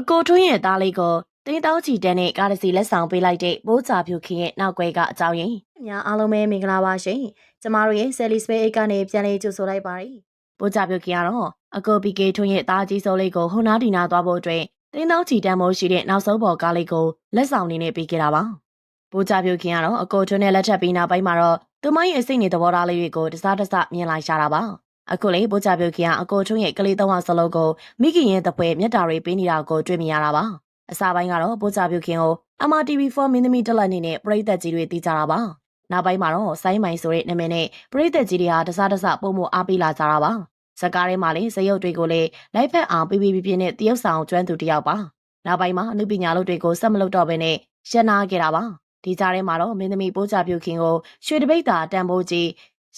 အကိုထွန်းရဲ့သားလေးကိုတင်းတောင်းချီတန်းနဲ့ကားတစ်စီလက်ဆောင်ပေးလိုက်တဲ့ပိုးချဖြူခင်ရဲ့နောက်ွယ်ကအကြောင်းရင်း။များအားလုံးပဲမင်္ဂလာပါရှင်။ကျမတို့ရဲ့ Sally Space အိတ်ကနေပြန်လေးကြိုဆိုလိုက်ပါရစေ။ပိုးချဖြူခင်ကတော့အကို PK ထွန်းရဲ့သားကြီးစိုးလေးကိုဟွန်နာဒီနာသွားဖို့အတွက်တင်းတောင်းချီတန်းမိုးရှိတဲ့နောက်ဆုံးပေါ်ကားလေးကိုလက်ဆောင်နေနဲ့ပေးခဲ့တာပါ။ပိုးချဖြူခင်ကတော့အကိုထွန်းနဲ့လက်ထပ်ပြီးနောက်ပိုင်းမှာတော့သူမရဲ့အစိတ်နေသဘောထားလေးတွေကိုတစားတစားမြင်လိုက်ရှာတာပါ။ အခုလေပိုးချပြုတ်ခင်ကအကိုထွန်းရဲ့ကလေးသုံးအောင်စလုံးကိုမိခင်ရဲ့တပွဲမြတ်တာတွေပေးနေတာကိုတွေ့မြင်ရတာပါအစားပိုင်းကတော့ပိုးချပြုတ်ခင်ကို MRTV4 မင်းသမီးတက်လက်နေနဲ့ပရိသတ်ကြီးတွေတီးကြတာပါနောက်ပိုင်းမှာတော့ဆိုင်းမိုင်ဆိုတဲ့နာမည်နဲ့ပရိသတ်ကြီးတွေဟာတစားတစားပုံမအားပေးလာကြတာပါဇကားထဲမှာလည်းဇယုတ်တွေကိုလည်းလိုက်ဖက်အောင်ပြပြပြပြနဲ့တရုတ်ဆောင်ကျွမ်းသူတယောက်ပါနောက်ပိုင်းမှာအမှုပညာလုပ်တွေကိုစက်မလုပ်တော့ဘဲနဲ့ရှင်းနာခဲ့တာပါဒီကြားထဲမှာတော့မင်းသမီးပိုးချပြုတ်ခင်ကိုရွှေတပိတ်တာတန်ဖိုးကြီး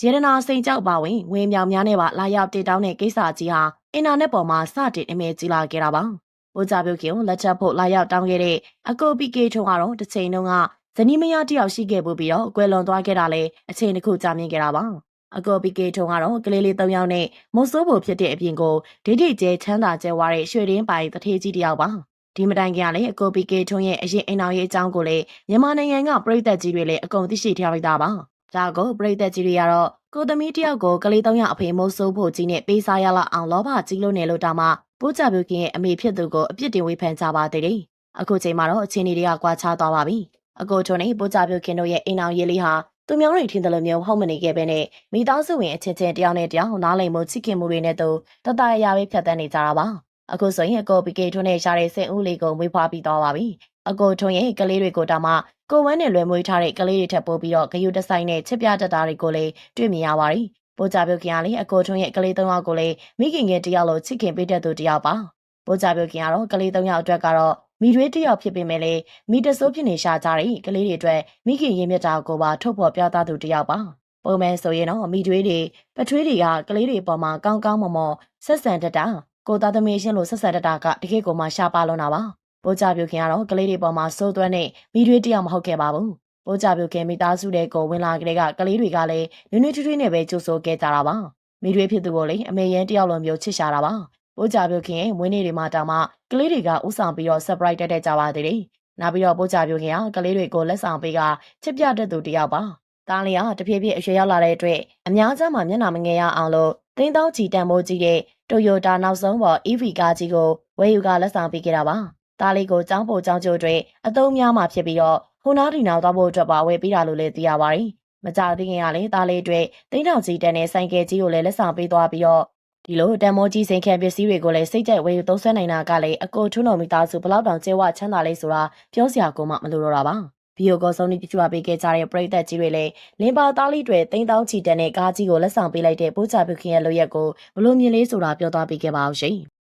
ရေဒနာစိန်ကြောက်ပါဝင်ဝင်းမြောင်များနဲ့ပါလာရောက်တည်တောင်းတဲ့ကိစ္စကြီးဟာအင်တာနက်ပေါ်မှာစတင်အမေကြီးလာခဲ့တာပါ။ပိုးကြပြုတ်ခင်လက်ချက်ဖို့လာရောက်တောင်းခဲ့တဲ့အကိုပီကေထုံကတော့တစ်ချိန်လုံးကဇနီးမယားတယောက်ရှိခဲ့ပြီးတော့အကွယ်လွန်သွားခဲ့တာလေအချိန်တစ်ခုကြာမြင့်ခဲ့တာပါ။အကိုပီကေထုံကတော့ကလေးလေး၃ယောက်နဲ့မုတ်ဆိုးဖို့ဖြစ်တဲ့အပြင်ကိုဒိဋ္ဌိကျဲချမ်းသာကျဲဝါတဲ့ရွှေရင်းပိုင်တထေးကြီးတယောက်ပါ။ဒီမတိုင်ခင်ကလည်းအကိုပီကေထွန်းရဲ့အရင်အိမ်တော်ရေးအကြောင်းကိုလည်းမြန်မာနိုင်ငံကပြည်သက်ကြီးတွေလည်းအကုန်သိရှိထားလိုက်တာပါ။ ဒါကိုပြည်သက်ကြီးတွေကတော့ကိုသမီးတယောက်ကိုကလေးသုံးယောက်အဖေမိုးဆိုးဖို့ကြီးနဲ့ပေးစားရလောက်အောင်လောဘကြီးလို့နေလို့တောင်မှပိုးကြပြုခင်ရဲ့အမေဖြစ်သူကိုအပြစ်တင်ဝေဖန်ကြပါသေးတယ်။အခုချိန်မှာတော့အချင်းတွေကကွာခြားသွားပါပြီ။အကိုထွန်းနဲ့ပိုးကြပြုခင်တို့ရဲ့အိမ်အောင်ရေးလေးဟာသူမျိုးတွေထင်တယ်လို့မျိုးဟုတ်မနေခဲ့ပဲနဲ့မိသားစုဝင်အချင်းချင်းတယောက်နဲ့တယောက်နားလည်မှုချစ်ခင်မှုတွေနဲ့တူတတရရပဲဖြတ်သန်းနေကြတာပါ။အခုဆိုရင်အကိုပီကေထွန်းနဲ့ရှားတဲ့စင်ဦးလေးကိုမွေးဖွားပြီးသွားပါပြီ။ အကိုထွန်းရဲ့ကလေးတွေကိုတောင်မှကိုဝမ်းနဲ့လွယ်မွေးထားတဲ့ကလေးတွေထပ်ပို့ပြီးတော့ဂယုတဆိုင်နဲ့ချစ်ပြတတ်တာတွေကိုလည်းတွေ့မြင်ရပါတယ်။ပိုးကြပြုတ်ခင်ကလည်းအကိုထွန်းရဲ့ကလေးသုံးယောက်ကိုလည်းမိခင်ငယ်တယောက်လိုချစ်ခင်ပေးတတ်သူတယောက်ပါ။ပိုးကြပြုတ်ခင်ကတော့ကလေးသုံးယောက်အတွက်ကတော့မိတွေးတယောက်ဖြစ်ပေမဲ့လည်းမိတဆိုးဖြစ်နေရှာကြတဲ့ကလေးတွေအတွက်မိခင်ရင်မြတ်တာကိုပါထုတ်ဖော်ပြသသူတယောက်ပါ။ပုံမှန်ဆိုရင်တော့မိတွေးတွေပထွေးတွေကကလေးတွေပေါ်မှာကောင်းကောင်းမွန်မွန်ဆက်ဆံတတ်တာကိုသားသမီးရှင်လိုဆက်ဆံတတ်တာကတကယ့်ကိုမှရှားပါလွန်းတာပါ။ ပိုးကြပြုတ်ခင်ကတော့ကလေးတွေပေါ်မှာစိုးသွမ်းနဲ့မိတွေးတယောက်မဟုတ်ခဲ့ပါဘူး။ပိုးကြပြုတ်ခင်မိသားစုတဲ့ကိုဝင်လာကြတဲ့ကကလေးတွေကလည်းနွေ့နွေ့ထွေးထွေးနဲ့ပဲကြိုးဆိုခဲ့ကြတာပါ။မိတွေးဖြစ်သူကိုလည်းအမေရန်တယောက်လိုမျိုးချစ်ရှာတာပါ။ပိုးကြပြုတ်ခင်ရဲ့မွေးနေ့တွေမှာတောင်မှကလေးတွေကဥဆောင်ပြီးတော့ surprise တက်တက်ကြပါသေးတယ်။နောက်ပြီးတော့ပိုးကြပြုတ်ခင်ကကလေးတွေကိုလက်ဆောင်ပေးကချစ်ပြတတ်သူတယောက်ပါ။တားလျာတဖြည်းဖြည်းအရွယ်ရောက်လာတဲ့အတွက်အများကြီးမှမျက်နှာမငယ်ရအောင်လို့သိန်းတောင်းချီတန်မိုးကြီးတဲ့ Toyota နောက်ဆုံးပေါ် EV ကားကြီးကိုဝယ်ယူကလက်ဆောင်ပေးခဲ့တာပါ။ တားလေးကိုចောင်းပို့ចောင်းကျိုးတွေအသုံးများမှာဖြစ်ပြီးတော့ဟိုနာဒီနာသွားဖို့အတွက်ပါဝယ်ပေးတာလို့လည်းသိရပါတယ်။မကြသေးခင်ကလည်းတားလေးအတွက်သိန်းတောင်ကြီးတန်တဲ့ဆိုင်ကယ်ကြီးကိုလည်းလက်ဆောင်ပေးသွားပြီးတော့ဒီလိုတန်မိုးကြီးစိန်ခံပစ္စည်းတွေကိုလည်းစိတ်ကြိုက်ဝယ်ယူသုံးစွဲနိုင်တာကလည်းအကိုထွန်းတော်မိသားစုဘလောက်တောင်ကျဲဝချမ်းသာလေးဆိုတာပြောစရာကိုမှမလိုတော့တာပါ။ဗီယိုကောဆုံးနေပြချပါပေးခဲ့ကြတဲ့ပရိသတ်ကြီးတွေလည်းလင်ပါသားလေးတွေတိန်းတောင်းချီတန်တဲ့ကားကြီးကိုလက်ဆောင်ပေးလိုက်တဲ့ပိုးချပြုခင်ရဲ့လိုရက်ကိုဘလို့မြင်လေးဆိုတာပြောသွားပေးခဲ့ပါအောင်ရှင်။